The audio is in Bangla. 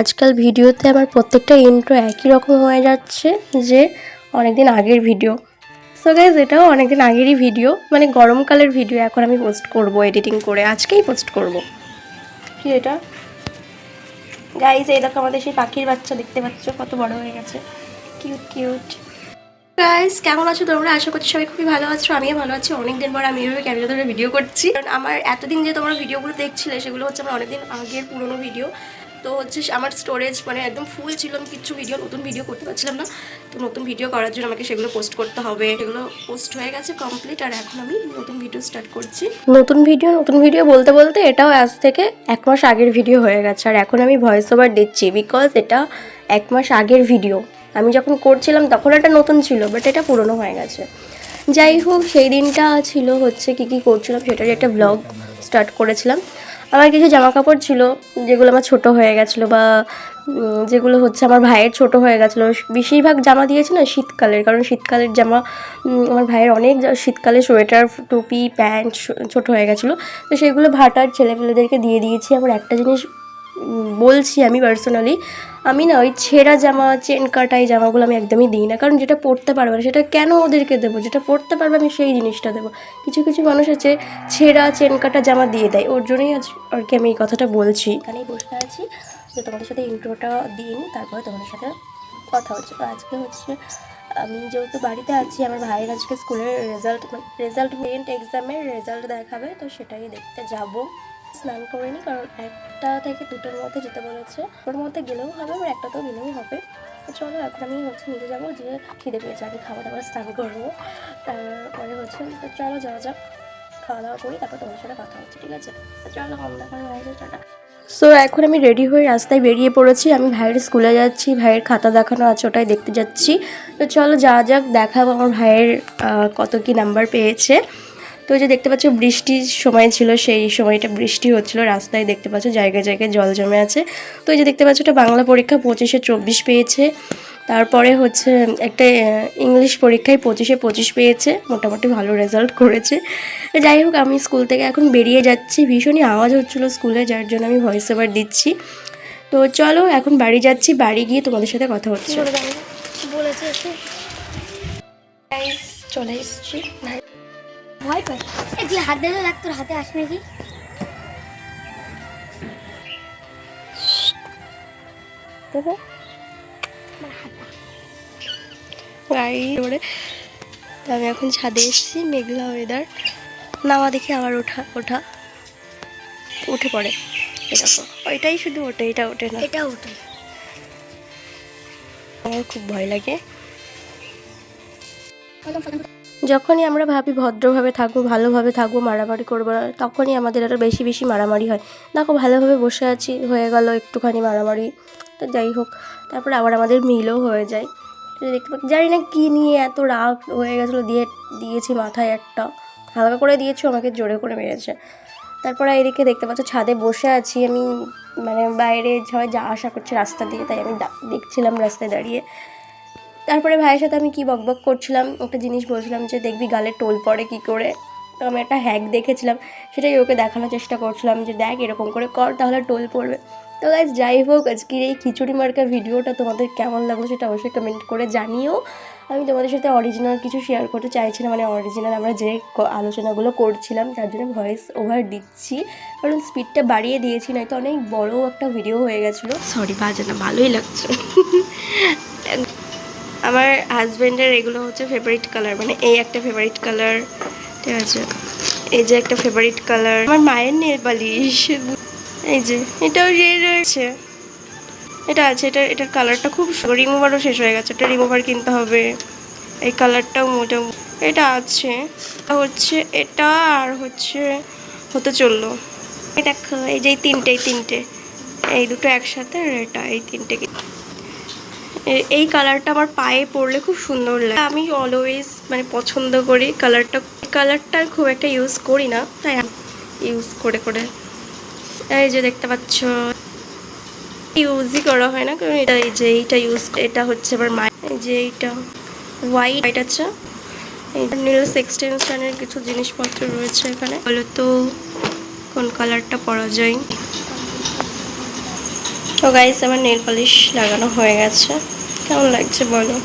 আজকাল ভিডিওতে আমার প্রত্যেকটা ইন্ট্রো একই রকম হয়ে যাচ্ছে যে অনেকদিন আগের ভিডিও সো গাইজ এটাও অনেকদিন আগেরই ভিডিও মানে গরমকালের ভিডিও এখন আমি পোস্ট করব এডিটিং করে, আজকেই পোস্ট করব। কি এটা? গাইজ এই দেখো আমাদের সেই পাখির বাচ্চা, দেখতে পাচ্ছ কত বড় হয়ে গেছে। কিউট কিউট গাইজ কেমন আছো তোমরা? আশা করছি সবাই খুবই ভালো আছো, আমিও ভালো আছি। অনেকদিন পর আমি এভাবে ক্যামেরা ধরে ভিডিও করছি। কারণ আমার এতদিন যে তোমরা ভিডিওগুলো দেখছিলে, সেগুলো হচ্ছে আমার অনেকদিন আগের পুরনো ভিডিও তো হচ্ছে আমার স্টোরেজ মানে একদম ফুল ছিল। আমি কিচ্ছু ভিডিও নতুন ভিডিও করতে পারছিলাম না। তো নতুন ভিডিও করার জন্য আমাকে সেগুলো পোস্ট করতে হবে। সেগুলো পোস্ট হয়ে গেছে কমপ্লিট আর এখন আমি নতুন ভিডিও স্টার্ট করছি। নতুন ভিডিও নতুন ভিডিও বলতে বলতে এটাও আজ থেকে এক মাস আগের ভিডিও হয়ে গেছে। আর এখন আমি ভয়েস ওভার দিচ্ছি বিকজ এটা এক মাস আগের ভিডিও আমি যখন করছিলাম তখন এটা নতুন ছিল বাট এটা পুরনো হয়ে গেছে। যাই হোক, সেই দিনটা ছিল হচ্ছে কি কি করছিলাম সেটার একটা ব্লগ স্টার্ট করেছিলাম। আমার কিছু জামা কাপড় ছিল, যেগুলো আমার ছোট হয়ে গেছিল বা যেগুলো হচ্ছে আমার ভাইয়ের ছোট হয়ে গেছিল। বেশিরভাগ জামা দিয়েছে না শীতকালের, কারণ শীতকালের জামা আমার ভাইয়ের অনেক শীতকালে সোয়েটার, টুপি, প্যান্ট ছোট হয়ে গেছিল। তো সেগুলো ভাটার ছেলেপেলেদেরকে দিয়ে দিয়েছি। আমার একটা জিনিস বলছি আমি পার্সোনালি আমি না ওই ছেঁড়া জামা, চেন কাটা এই জামাগুলো আমি একদমই দিই না। কারণ যেটা পরতে পারবে না, সেটা কেন ওদেরকে দেবো? যেটা পরতে পারবে আমি সেই জিনিসটা দেবো। কিছু কিছু মানুষ আছে ছেঁড়া, চেন কাটা জামা দিয়ে দেয়। ওর জন্যই আজ আর কি আমি এই কথাটা বলছি। এখানেই বসে আছি। যে তোমাদের সাথে ইন্ট্রোটা দিই তারপরে তোমাদের সাথে কথা হচ্ছে। তো আজকে হচ্ছে, আমি যেহেতু বাড়িতে আছি, আমার ভাইয়ের আজকে স্কুলের রেজাল্ট রেজাল্ট এক্সামের রেজাল্ট দেখাবে, তো সেটাই দেখতে যাব। স্নান করিনি, কারণ একটা থেকে দুটোর মধ্যে যেতে বলেছে। ওর মধ্যে গেলেও হবে আবার একটাতেও গেলেও হবে। তো চলো, এখন আমি হচ্ছে নিতে যাব, যে খিদে পেয়েছে, আগে খাওয়া দাওয়া স্নান করব। তারপরে হচ্ছে, তো চলো যাওয়া যাক, খাওয়া দাওয়া করি, তারপর তোমার সাথে কথা হচ্ছে, ঠিক আছে? চলো কম হয়ে যায় টাটা। সো এখন আমি রেডি হয়ে রাস্তায় বেরিয়ে পড়েছি, আমি ভাইয়ের স্কুলে যাচ্ছি, ভাইয়ের খাতা দেখানো আছে, ওটাই দেখতে যাচ্ছি। তো চলো যা যাক, দেখাবো আমার ভাইয়ের কত কি নাম্বার পেয়েছে। তো যে দেখতে পাচ্ছ বৃষ্টির সময় ছিল, সেই সময়টা বৃষ্টি হচ্ছিল, রাস্তায় দেখতে পাচ্ছ জায়গায় জায়গায় জল জমে আছে। তো এই যে দেখতে পাচ্ছ এটা বাংলা পরীক্ষা পঁচিশে চব্বিশ পেয়েছে, তারপরে হচ্ছে একটা ইংলিশ পরীক্ষায় পঁচিশে পঁচিশ পেয়েছে, মোটামুটি ভালো রেজাল্ট করেছে। যাই হোক, আমি স্কুল থেকে এখন বেরিয়ে যাচ্ছি, ভীষণই আওয়াজ হচ্ছিল স্কুলে, যার জন্য আমি ভয়েস ওভার দিচ্ছি। তো চলো, এখন বাড়ি যাচ্ছি, বাড়ি গিয়ে তোমাদের সাথে কথা হচ্ছে। চলে এসেছি। ভয় পাই। এই তুই হাত দেখে দেখ তোর হাতে আসে নাকি? গাড়ি তো আমি এখন ছাদে এসেছি মেঘলা ওয়েদার নামা দেখে আবার ওঠা ওঠা। উঠে পড়ে। ওইটাই শুধু ওঠে এটা ওঠে না। এটা ওটাই আমার খুব ভয় লাগে। যখনই আমরা ভাবি ভদ্রভাবে থাকব, ভালোভাবে থাকব, মারামারি করব না তখনই আমাদের আরও বেশি বেশি মারামারি হয়। দেখো, ভালোভাবে বসে আছি, হয়ে গেল একটুখানি মারামারি। তো যাই হোক, তারপরে আবার আমাদের মিলও হয়ে যায়। দেখতে পাচ্ছি, জানি না কী নিয়ে এত রাগ হয়ে গেছিল, দিয়ে, দিয়েছি মাথায় একটা। হালকা করে দিয়েছি, আমাকে জোরে করে মেরেছে। তারপরে এদিকে দেখতে পাচ্ছ, ছাদে বসে আছি আমি। মানে বাইরে সবাই যা আশা করছে রাস্তা দিয়ে, তাই আমি দেখছিলাম রাস্তায় দাঁড়িয়ে। তারপরে ভাইয়ের সাথে আমি কি বকবক করছিলাম, একটা জিনিস বলছিলাম যে দেখবি গালে টোল পড়ে কি করে। তো আমি একটা হ্যাক দেখেছিলাম, সেটাই ওকে দেখানোর চেষ্টা করছিলাম যে দেখ এরকম করে কর তাহলে টোল পড়বে। তো গাইজ যাই হোক, আজকের এই খিচুড়ি মার্কা ভিডিওটা তোমাদের কেমন লাগল সেটা অবশ্যই কমেন্ট করে জানিও। আমি তোমাদের সাথে অরিজিনাল কিছু শেয়ার করতে চাইছিলাম মানে অরিজিনাল আমরা যে আলোচনাগুলো করছিলাম, তার জন্য ভয়েস ওভার দিচ্ছি। কারণ স্পিডটা বাড়িয়ে দিয়েছি, নয়তো অনেক বড় একটা ভিডিও হয়ে গেছিল। সরি বাজে না ভালোই লাগছে। আমার হাজব্যান্ডের এগুলো হচ্ছে ফেভারিট কালার মানে এই একটা ফেভারিট কালার ঠিক আছে? এই যে একটা ফেভারিট কালার আমার মায়ের নেল পালিশ এই যে, এটাও যে রয়েছে। এটা আছে, এটা, এটার কালারটা খুব রিমুভারও শেষ হয়ে গেছে এটা রিমুভার কিনতে হবে। এই কালারটাও মোটামুটি এটা আছে। হচ্ছে, এটা আর হচ্ছে, হতে চলল। এটা এই যে তিনটে এই তিনটে। এই দুটো একসাথে, আর এটা, এই তিনটে এই কালারটা আমার পায়ে পরলে খুব সুন্দর লাগে। আমি অলওয়েজ মানে পছন্দ করি কালারটা কালারটা খুব একটা ইউজ করি না, তাই ইউজ করে করে। এই যে দেখতে পাচ্ছ ইউজই করা হয় না, কারণ এটা যে এইটা ইউজ এটা হচ্ছে আমার মায়ের। যে এইটা হোয়াইট হোয়াইট আছে। নীলস এক্সটেনশনের কিছু জিনিসপত্র রয়েছে এখানে। বলো তো, কোন কালারটা পরা যায়? তো গাইস আমার নেল পলিশ লাগানো হয়ে গেছে। কেমন লাগছে বলো?